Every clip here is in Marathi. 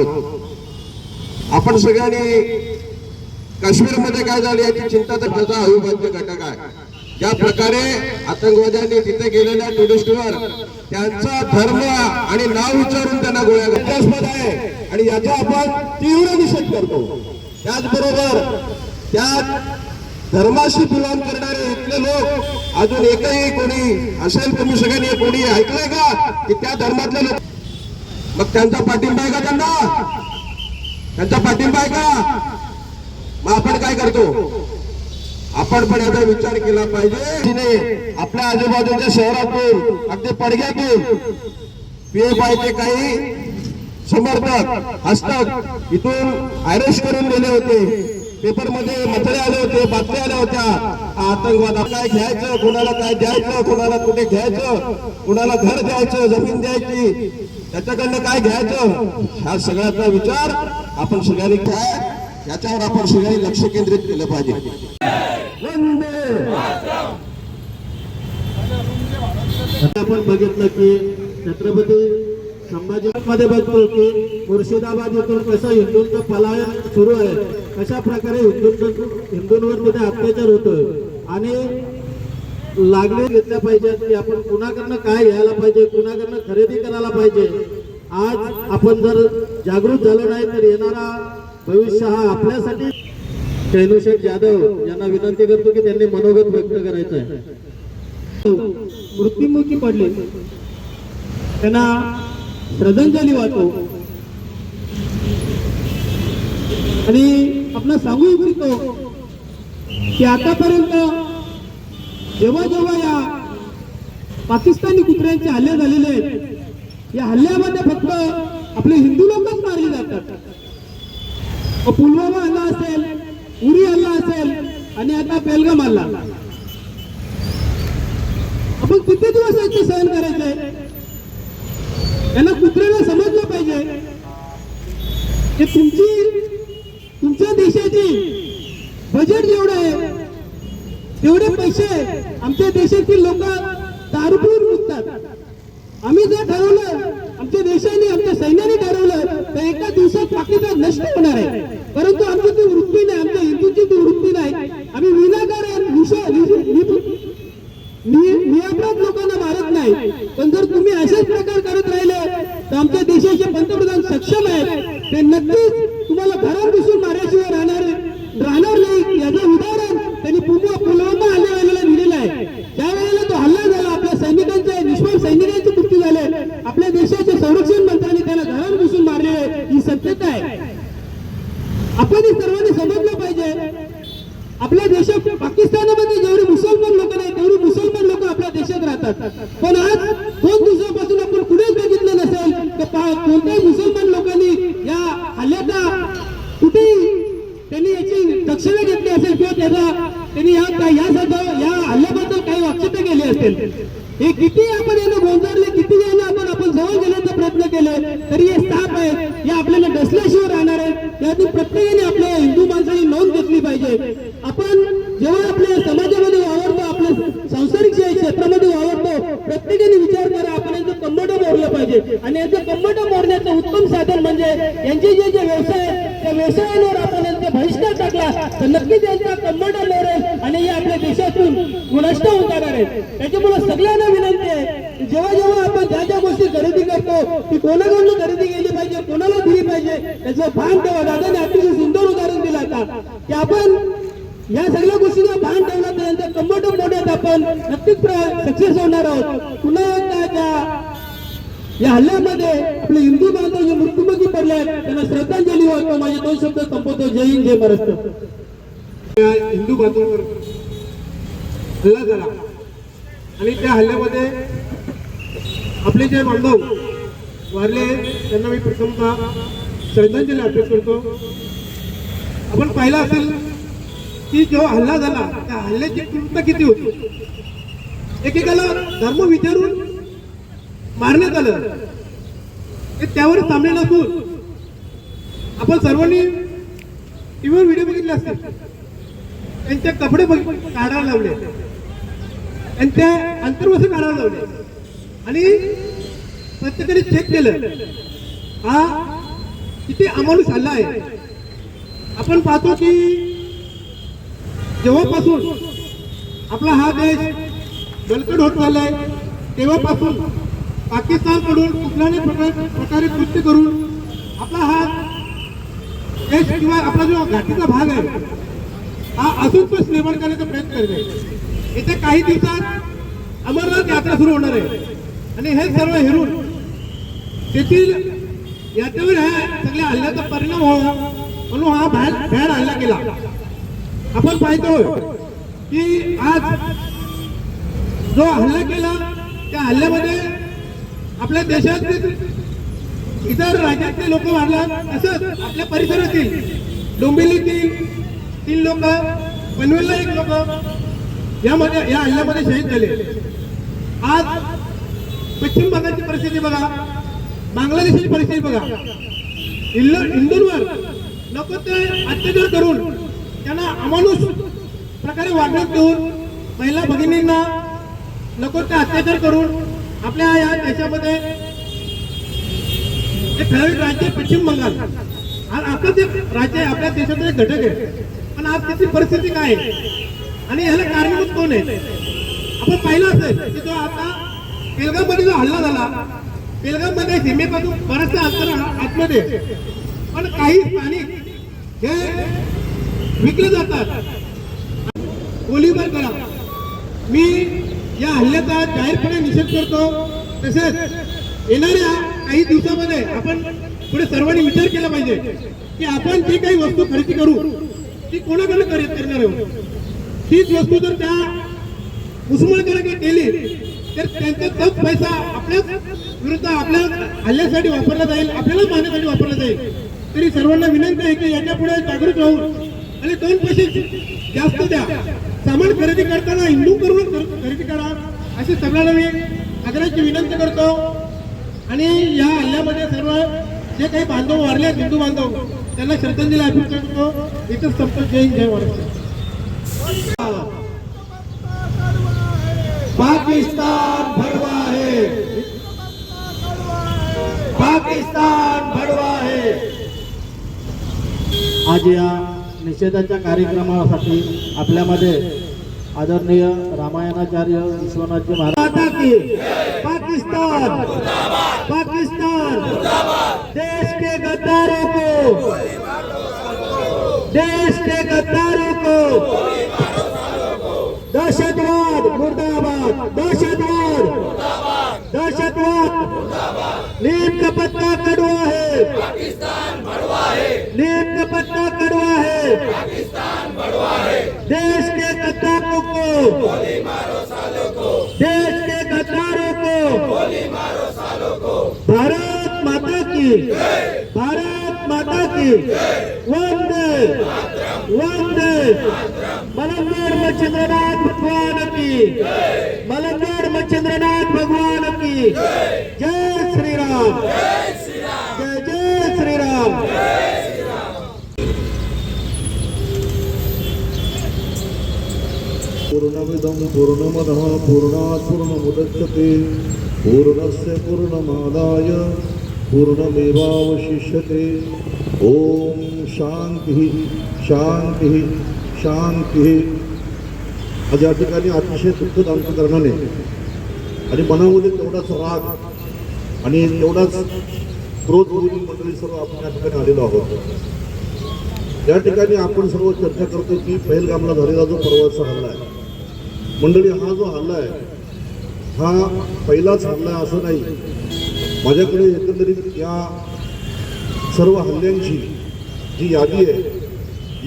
आहोत. आपण सगळ्यांनी काश्मीरमध्ये काय झाले याची चिंता तर त्याचा अविभाज्य घटक आहे. ज्या प्रकारे आतंकवाद्यांनी तिथे गेलेल्या टुरिस्टवर त्यांचा धर्म आणि नाव विचारून त्यांना गोळ्या घटनास्पद आहे. आणि याचा आपण तीव्र निषेध करतो. त्याचबरोबर त्या धर्माशी तुलन करणारे इथले लोक अजून एकही कोणी असेल तुम्ही सगळ्यांनी कोणी ऐकलंय का की त्या धर्मातले लोक मग त्यांचा पाठिंबा आहे का त्यांना? त्यांचा पाठिंबा आहे का? मग आपण काय करतो? आपण पण याचा विचार केला पाहिजे. तिने आपल्या आजूबाजूच्या शहरातून अगदी पडग्यातून पीएफआयचे काही समर्थक हस्तक इथून अरेस्ट करून गेले होते. पेपरमध्ये मथळे आले होते बातम्या आल्या होत्या. आतंकवाद काय घ्यायचं? कोणाला काय द्यायचं? कोणाला कुठे घ्यायचं? कोणाला घर द्यायचं? जमीन द्यायची? त्याच्याकडनं काय घ्यायचं? ह्या सगळ्याचा विचार आपण सगळ्यांनी काय याच्यावर आपण सगळ्यांनी लक्ष केंद्रित केलं पाहिजे. आपण बघितलं की छत्रपती संभाजीमध्ये बघतो की मुर्शिदाबाद येथून कसं हिंदूंचं पलायन सुरू आहे. कशा प्रकारे हिंदूंचं हिंदूंवर तिथे अत्याचार होतोय. आणि लागण्या घेतल्या पाहिजेत की आपण कुणाकडनं काय घ्यायला पाहिजे कुणाकडनं खरेदी करायला पाहिजे. आज आपण जर जागृत झालो नाही तर येणारा भविष्य हा आपल्यासाठी. शैनुशेठ जाधव यांना विनंती करतो की त्यांनी मनोगत व्यक्त करायचं आहे. मृत्यूमुखी पडले. त्यांना श्रद्धांजली वाटतो आणि आपण सांगू इच्छितो की आतापर्यंत जेव्हा जेव्हा या पाकिस्तानी कुत्र्यांचे हल्ले झालेले आहेत या हल्ल्यामध्ये फक्त आपले हिंदू लोकच मारले जातात. पुलवामा हल्ला असेल उरी हल्ला असेल आणि आता पेलगाम हल्ला. आपण किती दिवस याचे सहन करायचे? यांना कुत्र्याला समजलं पाहिजे. की तुमची तुमच्या देशाची बजेट जेवढं आहे एवढे पैसे आमच्या देशातील लोक दारूपूर विकतात. आम्ही जर ठरवलं आमच्या देशाने आमच्या सैन्याने ठरवलं तर एका दिवसात पाकिस्तान नष्ट होणार आहे. परंतु आमची ती वृत्ती नाही आमच्या हिंदूची ती वृत्ती नाही. आम्ही विनाकारण लोकांना मारत नाही. पण जर तुम्ही असेच प्रकार करत राहिले तर आमच्या देशाचे पंतप्रधान सक्षम आहेत. ते नक्कीच तुम्हाला घरात दिसून मारल्याशिवाय राहणार राहणार नाही याचा उदाहरण त्यांनी पुलवा पुलवामा हल्ल्यावेळेला दिलेलं आहे ज्या वेळेला तो हल्ला झाला आपल्या सैनिकांचे निष्पाप सैनिकांचे मृत्यू झाले आपल्या देशाचे संरक्षण मंत्र्यांनी त्याला घरात घुसून मारले ही सत्यता आहे आपण हे सर्वांनी समजलं पाहिजे आपल्या देशात पाकिस्तानामध्ये जेवढे मुसलमान लोक नाही तेवढे मुसलमान लोक आपल्या देशात राहतात पण आज दोन दिवसापासून आपण कुठेच बघितलं नसेल तर पा- कोणत्याही मुसलमान लोकांनी या हल्ल्याचा कुठेही त्यांनी याची दक्षिणा घेतली असेल किंवा त्याचा त्यांनी या या या हल्ल्याबद्दल काही वाक्यता केली असेल हे किती आपण यांना गोंजारले किती यांना आपण आपण जवळ गेण्याचा प्रयत्न केले तरी हे साप आहेत हे आपल्याला डसल्याशिवाय राहणार आहेत यातून प्रत्येकाने आपल्या हिंदू माणसाने नोंद घेतली पाहिजे आपण जेव्हा आपल्या समाजामध्ये वावरतो आपल्या सांसारिक क्षे- क्षेत्रामध्ये वावरतो प्रत्येकाने विचार करा आपण यांचं कंबट मोडलं पाहिजे आणि याचं कंबट मोडण्याचं उत्तम साधन यांचे जे जे व्यवसाय त्या व्यवसायांवर आपण यांचा बहिष्कार टाकला तर नक्कीच यांचा कंबट मोडेल आणि हे आपल्या देशातून नष्ट होऊन जाणार आहे? त्याच्यामुळे सगळ्यांना विनंती आहे जेव्हा जेव्हा आपण ज्या ज्या गोष्टी खरेदी करतो ती कोणाकडून खरेदी केली पाहिजे कोणाला दिली पाहिजे त्याचं भान ठेवा. दादाने अतिशय सुंदर उदाहरण दिलं आता. की आपण या सगळ्या गोष्टींना भान ठेवला तर यांचा कंबट मोठ्यात आपण नक्कीच सक्सेस होणार आहोत. पुन्हा एकदा त्या या हल्ल्यामध्ये आपले हिंदू बांधव जे मृत्युमुखी त्यांना श्रद्धांजली वाटतो माझे दोन शब्द संपवतो. जय हिंद जय महाराष्ट्र. हिंदू बांधवांवर हल्ला झाला. आणि त्या हल्ल्यामध्ये आपले जे बांधव वारले त्यांना मी प्रथमतः श्रद्धांजली अर्पित करतो. आपण पाहिलं असेल की जेव्हा हल्ला झाला त्या हल्ल्याची तीव्रता किती होती? एकेकाला धर्म विचारून मारण्यात आलं. त्यावर थांबले नसून आपण सर्वांनी टीव्हीवर व्हिडिओ बघितले असतील. त्यांचे कपडे काढायला लावले. त्यांच्या अंतर्वसे काढायला लावले. आणि प्रत्येकाने चेक केलं. हा किती अमानुष हल्ला आहे. आपण पाहतो की जेव्हापासून आपला हा देश बलकट होत चाललाय तेव्हापासून पाकिस्तानकडून कुठल्याही प्रकारे कृत्य करून आपला हा एक किंवा आपला जो घाटीचा भाग आहे हा असंतोष निर्माण करण्याचा प्रयत्न करीत आहे. येत्या काही दिवसात अमरनाथ यात्रा सुरू होणार आहे. आणि हे सर्व हेरून तेथील यात्रेवर ह्या सगळ्या हल्ल्याचा परिणाम व्हावा म्हणून हा भॅड भॅड हल्ला केला. आपण पाहतो की आज जो हल्ला केला त्या हल्ल्यामध्ये आपल्या देशात इतर राज्यातले लोक वाढला तसंच आपल्या परिसरातील डोंबिवलीतील तीन लोक पनवेलला एक लोक यामध्ये या हल्ल्यामध्ये शहीद झाले. आज पश्चिम भागाची परिस्थिती बघा बांगलादेशची परिस्थिती बघा. इंदूरवर हिंदूंवर नको ते अत्याचार करून त्यांना अमानुष प्रकारे वागणूक देऊन महिला भगिनींना नको ते अत्याचार करून आपल्या या देशामध्ये हे ठराविक राज्य पश्चिम बंगाल. आणि आपलं ते राज्य आहे आपल्या देशाचा एक घटक आहे. पण आज त्याची परिस्थिती काय आहे? आणि ह्याला कारणीभूत कोण आहे? आपण पाहिलं असेल की जो आता बेलगावमध्ये जो हल्ला झाला बेलगावमध्ये सीमेपासून बराचसा अंतर आतमध्ये. पण काही स्थानिक हे विकले जातात गोलीबार करा. मी या हल्ल्याचा जाहीरपणे निषेध करतो. तसेच येणाऱ्या काही दिवसामध्ये आपण पुढे सर्वांनी विचार केला पाहिजे की आपण जी काही वस्तू खरेदी करू ती कोणाकडे खरेदी करणार आहोत? तीच वस्तू जर त्या मुसलमानकडे केली तर त्यांचा तोच पैसा आपल्या विरुद्ध आपल्या हल्ल्यासाठी वापरला जाईल आपल्याला मारण्यासाठी वापरला जाईल. तरी सर्वांना विनंती आहे की याच्यापुढे जागृत राहून आणि दोन पैसे जास्त द्या. सामान खरेदी करताना हिंदू करून खरेदी करा अशी सगळ्यांना मी आग्रहाची विनंती करतो. आणि या हल्ल्यामध्ये सर्व जे काही बांधव वारले आहेत, हिंदू बांधव त्यांना श्रद्धांजली अर्पित करतो. इथंच संपतो जय जय महाराष्ट्र. पाकिस्तान भडवा है पाकिस्तान भडवा है आज या निषेधाच्या कार्यक्रमासाठी आपल्यामध्ये आदरणीय रामायणाचार्य विश्वनाथजी महाराज। की। पाकिस्तान। पाकिस्तान। देश के गद्दारों को। देश के गद्दारों को। दहशतवाद, मुर्दाबाद। दहशतवाद। दहशतवाद। नीम का पत्ता कड़वा है। नीम का पत्ता कड़वा है। देश की भारत माता की वंदे. वंदे. मलंगेर मच्छिंद्रनाथ भगवान की मलंगेर मच्छिंद्रनाथ भगवान की जय श्री राम जय जय श्री राम पूर्णमिदं पूर्णमदः पूर्णात् पूर्णमुदच्छते. पूर्णस्य पूर्णमादाय पूर्णमेवावशिष्यते। ॐ शान्तिः शान्तिः शान्तिः। आज या ठिकाणी अतिशय दुःखद अंतकरणाने आणि मनामध्ये तेवढाच राग आणि तेवढाच क्रोध होईल मंडळी सर्व आपण या ठिकाणी आलेलो आहोत. या ठिकाणी आपण सर्व चर्चा करतो की पहिलगामला झालेला जो परवाचा हल्ला आहे मंडळी हा जो हल्ला आहे हा पहिलाच हल्ला आहे असं नाही. माझ्याकडे एकंदरीत या सर्व हल्ल्यांची जी यादी आहे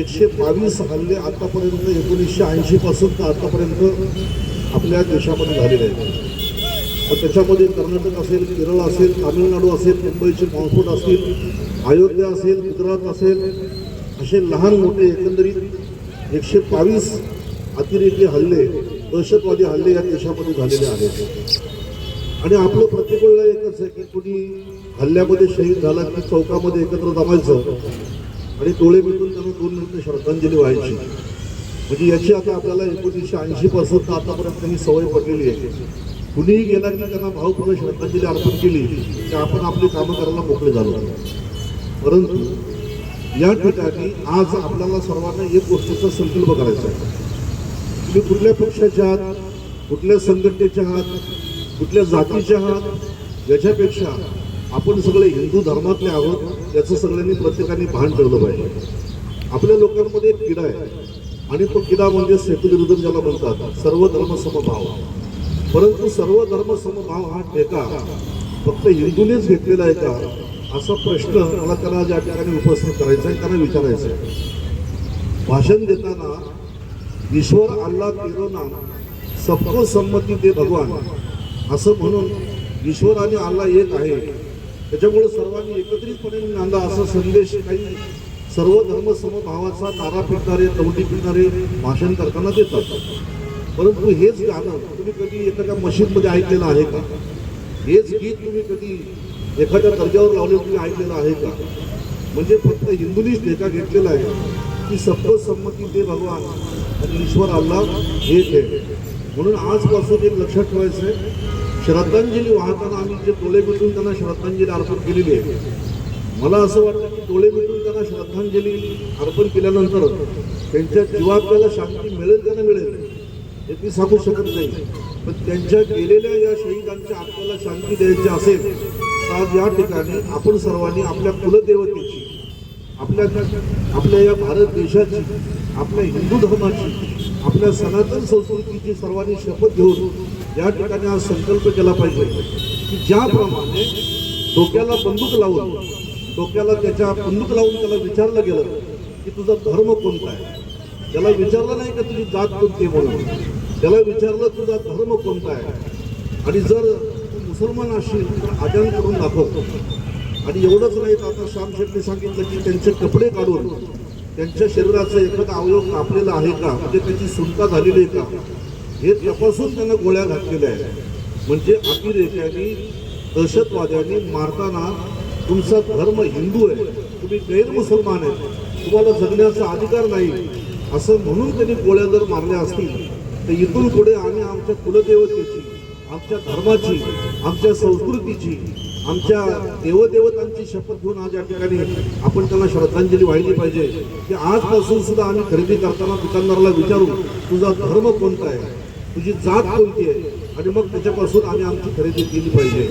एकशे बावीस हल्ले आतापर्यंत एकोणीसशे ऐंशीपासून तर आतापर्यंत आपल्या देशामध्ये झालेले आहेत. त्याच्यामध्ये कर्नाटक असेल केरळ असेल तामिळनाडू असेल मुंबईचे बॉम्बस्फोट असतील अयोध्या असेल गुजरात असेल असे लहान मोठे एकंदरीत एकशे बावीस अतिरेकी हल्ले दहशतवादी हल्ले या देशामध्ये झालेले आहेत. आणि आपलं प्रत्येक वेळेला एकच आहे की कुणी हल्ल्यामध्ये शहीद झाला की चौकामध्ये एकत्र जमायचं. आणि डोळे मिटून त्यांना दोन मिनिटं श्रद्धांजली व्हायची. म्हणजे याची आता आपल्याला एकोणीसशे ऐंशी पासून तर आतापर्यंत ही सवय पडलेली आहे. कुणीही गेला की त्यांना भावपूर्ण श्रद्धांजली अर्पण केली की आपण आपली कामं करायला मोकळे झालो. परंतु या ठिकाणी आज आपल्याला सर्वांना एक गोष्टीचा संकल्प करायचा आहे. तुम्ही कुठल्या पक्षाच्या आहात कुठल्या संघटनेच्या आहात कुठल्या जातीचे आहात याच्यापेक्षा आपण सगळे हिंदू धर्मातले आहोत याचं सगळ्यांनी प्रत्येकाने भान ठेवलं पाहिजे. आपल्या लोकांमध्ये एक किडा आहे. आणि तो किडा म्हणजे सेतुविरुद्ध ज्याला म्हणतात सर्व धर्म समभाव. परंतु सर्व धर्म समभाव हा ठेका फक्त हिंदूनेच घेतलेला आहे का? असा प्रश्न मला त्याला ज्या ठिकाणी उपस्थित करायचा आहे त्यांना विचारायचं आहे. भाषण देताना ईश्वर अल्ला तेरो नाम सबको संमती दे भगवान. असं म्हणून ईश्वर आणि अल्ला एक आहे. त्याच्यामुळे सर्वांनी एकत्रितपणे नांदा असा संदेश काही सर्व धर्म समभावाचा तारा फिरणारे तवटी फिरणारे भाषण करताना देतात. परंतु हेच गाणं तुम्ही कधी एखाद्या मशीदमध्ये ऐकलेलं आहे का? हेच गीत तुम्ही कधी एखाद्या दर्जावर लावले तुम्ही ऐकलेलं आहे का? म्हणजे फक्त हिंदूनीच ठेका घेतलेला आहे. की सप्त संमती दे भगवान आणि ईश्वर अल्लाह एक आहे म्हणून आजपासून एक लक्षात ठेवायचं आहे श्रद्धांजली वाहताना आम्ही जे डोळे मिटून त्यांना श्रद्धांजली अर्पण केलेली आहे. मला असं वाटतं की डोळे मिटून त्यांना श्रद्धांजली अर्पण केल्यानंतर त्यांच्या जीवात्म्याला शांती मिळेल त्यांना मिळेल हे ती सांगू शकत नाही. पण त्यांच्या गेलेल्या या शहीदांच्या आत्म्याला शांती द्यायची असेल तर आज या ठिकाणी आपण सर्वांनी आपल्या कुलदेवतेची आपल्या आपल्या या भारत देशाची आपल्या हिंदू धर्माची आपल्या सनातन संस्कृतीची सर्वांनी शपथ घेऊन या ठिकाणी हा संकल्प केला पाहिजे की ज्याप्रमाणे डोक्याला बंदूक लावून डोक्याला त्याच्या बंदूक लावून त्याला विचारलं गेलं की तुझा धर्म कोणता आहे? त्याला विचारलं नाही का तुझी जात कोणती म्हणून? त्याला विचारलं तुझा धर्म कोणता आहे? आणि जर तू मुसलमान असेल तर आजान करून दाखवतो आणि एवढंच नाही तर आता श्याम शेट्टी सांगितलं की त्यांचे कपडे काढून त्यांच्या शरीराचं एखादा अवयव कापलेला आहे का? म्हणजे त्याची सुटका झालेली आहे का? हे तपासून त्यांना गोळ्या घातलेल्या आहेत. म्हणजे अतिरेक्यांनी दहशतवाद्यांनी मारताना तुमचा धर्म हिंदू आहे तुम्ही गैर मुसलमान आहे तुम्हाला जगण्याचा अधिकार नाही असं म्हणून त्यांनी गोळ्या जर मारल्या असतील तर इथून पुढे आम्ही आमच्या कुलदेवतेची आमच्या धर्माची आमच्या संस्कृतीची आमच्या देवदेवतांची शपथ घेऊन आज या ठिकाणी आपण त्यांना श्रद्धांजली वाहिली पाहिजे. की आजपासून सुद्धा आम्ही खरेदी करताना दुकानदाराला विचारू तुझा धर्म कोणता आहे? तुझी जात कोणती आहे? आणि मग त्याच्यापासून आम्ही आमची खरेदी केली पाहिजे.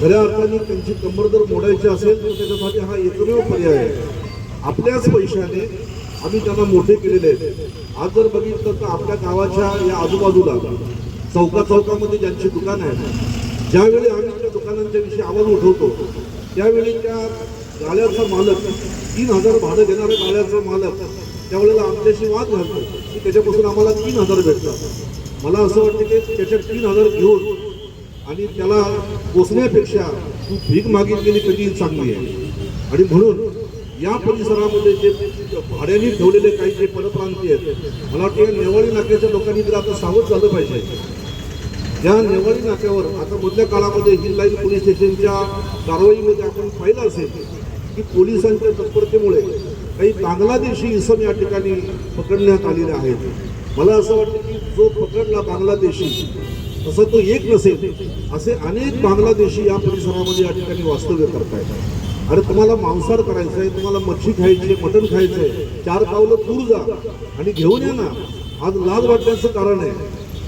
खऱ्या अर्थाने त्यांची कंबर जर मोडायची असेल तर त्याच्यासाठी हा एकमेव पर्याय आहे. आपल्याच पैशाने आम्ही त्यांना मोठे केलेले आहेत. आज जर बघितलं तर आपल्या गावाच्या या आजूबाजूला चौका चौकामध्ये ज्यांची दुकानं आहेत ज्यावेळी आम्ही त्या दुकानांच्या विषयी आवाज उठवतो त्यावेळी त्या गाड्याचा मालक तीन हजार भाडं घेणाऱ्या गाड्याचा मालक त्यावेळेला आमच्याशी वाद घालतो की त्याच्यापासून आम्हाला तीन हजार भेटतात. मला असं वाटतं की त्याच्या तीन हजार घेऊन आणि त्याला पोचण्यापेक्षा तू भीक मागितलेली कधी चांगली आहे? आणि म्हणून या परिसरामध्ये जे भाड्याने ठेवलेले काही जे परप्रांती आहेत मला वाटतं या नेवाळी नाक्याच्या लोकांनी तर आता सावध झालं पाहिजे. या नेवाळी नाक्यावर आता मधल्या काळामध्ये हिल लाईन पोलीस स्टेशनच्या कारवाईमध्ये आपण पाहिलं असेल की पोलिसांच्या तत्परतेमुळे काही बांगलादेशी इसम या ठिकाणी पकडण्यात आलेले आहेत. मला असं वाटतं जो पकडला बांगलादेशी तसा तो एक नसेल असे अनेक बांगलादेशी या परिसरामध्ये या ठिकाणी वास्तव्य करतायत. अरे तुम्हाला मांसाहार करायचं आहे तुम्हाला मच्छी खायची आहे मटण खायचं आहे चार पावलं दूर जा आणि घेऊन या ना. आज लाज वाटण्याचं कारण आहे.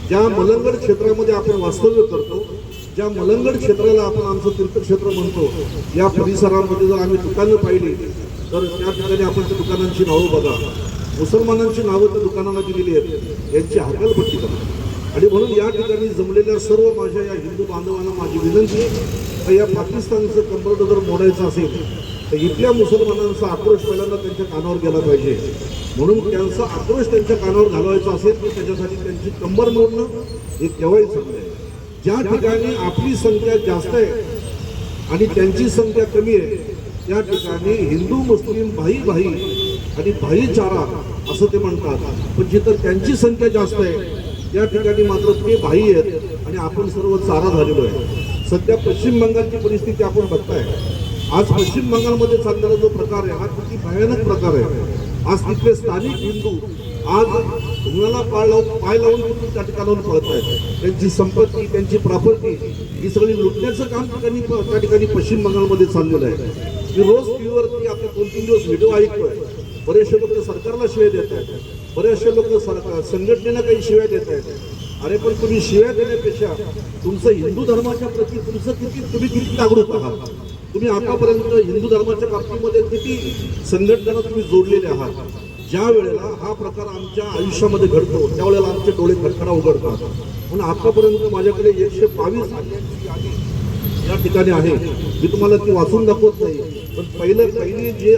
ज्या मलंगड क्षेत्रामध्ये आपण वास्तव्य करतो ज्या मलंगड क्षेत्राला आपण आमचं तीर्थक्षेत्र म्हणतो या परिसरामध्ये जर आम्ही दुकानं पाहिली तर त्या ठिकाणी आपण त्या दुकानांची नावं बघा. मुसलमानांची नावं त्या दुकानांना दिलेली आहेत. यांची हकालपट्टी करा. आणि म्हणून या ठिकाणी जमलेल्या सर्व माझ्या या हिंदू बांधवांना माझी विनंती आहे या पाकिस्तानचं कंबरड जर मोडायचं असेल तर इथल्या मुसलमानांचा आक्रोश पहिल्यांदा त्यांच्या कानावर गेला पाहिजे. म्हणून त्यांचा आक्रोश त्यांच्या कानावर घालवायचा असेल तर त्याच्यासाठी त्यांची कंबर मोडणं हे केव्हाही चांगलं आहे. ज्या ठिकाणी आपली संख्या जास्त आहे आणि त्यांची संख्या कमी आहे त्या ठिकाणी हिंदू मुस्लिम भाई भाई आणि भाईचारा असं ते म्हणतात. पण जिथं त्यांची संख्या जास्त आहे त्या ठिकाणी मात्र ते भाई आहेत आणि आपण सर्व चारा झालेलो आहे. सध्या पश्चिम बंगालची परिस्थिती आपण बघताय. आज पश्चिम बंगालमध्ये चाललेला जो प्रकार आहे हा किती भयानक प्रकार आहे. आज तिथले स्थानिक हिंदू आज धुण्याला पाय लावून पाय लावून त्या ठिकाणाहून पळत आहेत त्यांची संपत्ती त्यांची प्रॉपर्टी ही सगळी लुटण्याचं काम ठिकाणी त्या ठिकाणी पश्चिम बंगालमध्ये चाललेलं आहे. मी रोज टीव्हीवरती आपले दोन तीन दिवस व्हिडिओ ऐकतोय. बरेचसे लोक सरकारला शिव्या देत आहेत. बरेचसे लोक सरकार संघटनेला काही शिव्या देत आहेत. अरे पण तुम्ही शिव्या देण्यापेक्षा तुमचं हिंदू धर्माच्या प्रती तुमचं किती तुम्ही किती जागरूक आहात? तुम्ही आतापर्यंत हिंदू धर्माच्या बाबतीमध्ये किती संघटनांना तुम्ही जोडलेले आहात? ज्या वेळेला हा प्रकार आमच्या आयुष्यामध्ये घडतो त्यावेळेला आमचे डोळे खटखडा उघडतात. म्हणून आतापर्यंत माझ्याकडे एकशे बावीस या ठिकाणी आहे. मी तुम्हाला ती वाचून दाखवत नाही. पण पहिलं पहिली जे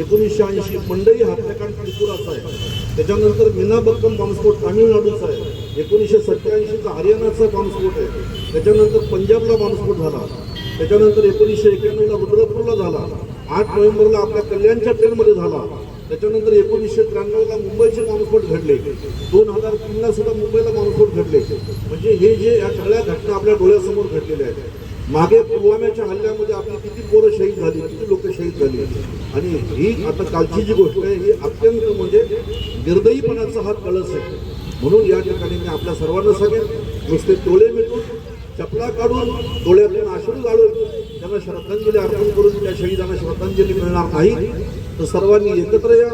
एकोणीसशे ऐंशी मंडई हत्याकांड त्रिपुराचा आहे. त्याच्यानंतर मीना बक्कम बॉम्बस्फोट तामिळनाडूचा आहे. एकोणीसशे सत्त्याऐंशीचा हरियाणाचा बॉम्बस्फोट आहे. त्याच्यानंतर पंजाबला बॉम्बस्फोट झाला. त्याच्यानंतर एकोणीसशे एक्याण्णवला रुद्रपूरला झाला. आठ नोव्हेंबरला आपल्या कल्याणच्या ट्रेनमध्ये झाला. त्याच्यानंतर एकोणीसशे त्र्याण्णवला मुंबईचे बॉम्बस्फोट घडले. दोन हजार तीनला सुद्धा मुंबईला बॉम्बस्फोट घडले. म्हणजे हे जे या सगळ्या घटना आपल्या डोळ्यासमोर घडलेल्या आहेत. मागे पुलवाम्याच्या हल्ल्यामध्ये आपली किती पोरं शहीद झाली किती लोक शहीद झाली. आणि ही आता कालची जी गोष्ट आहे ही अत्यंत म्हणजे निर्दयीपणाचा हा कळस आहे. म्हणून या ठिकाणी मी आपल्या सर्वांना सांगेन नुसते डोळे मिटून चपला काढून डोळ्यातून आश्रू घालून त्यांना श्रद्धांजली अर्पण करून त्या शहीदांना श्रद्धांजली मिळणार नाही. तर सर्वांनी एकत्र या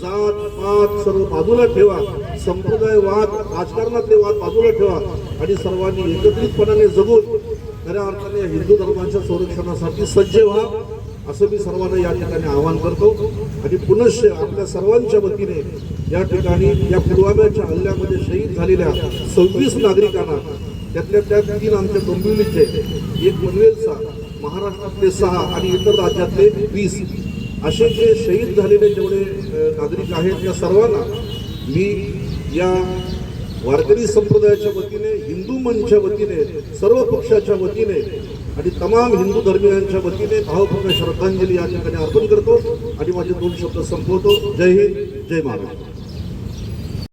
जात पात सर्व बाजूला ठेवा संप्रदाय वाद राजकारणातले वाद बाजूला ठेवा आणि सर्वांनी एकत्रितपणाने जगून खऱ्या अर्थाने हिंदू धर्माच्या संरक्षणासाठी सज्ज व्हा. असं मी सर्वांना या ठिकाणी आवाहन करतो. आणि पुनश्च आपल्या सर्वांच्या वतीने या ठिकाणी या पुलवाम्याच्या हल्ल्यामध्ये शहीद झालेल्या सव्वीस नागरिकांना त्यातल्या त्यात तीन आमच्या डोंबिवलीचे एक पनवेलचा महाराष्ट्रातले सहा आणि इतर राज्यातले वीस असे जे शहीद झालेले जेवढे नागरिक आहेत या सर्वांना मी या वारकरी संप्रदायाच्या वतीने हिंदू मंचच्या वतीने सर्व पक्षाच्या वतीने आणि तमाम हिंदू धर्मियांच्या वतीने भावपूर्ण श्रद्धांजली या ठिकाणी अर्पण करतो आणि माझे दोन शब्द संपवतो. जय हिंद जय महाराष्ट्र.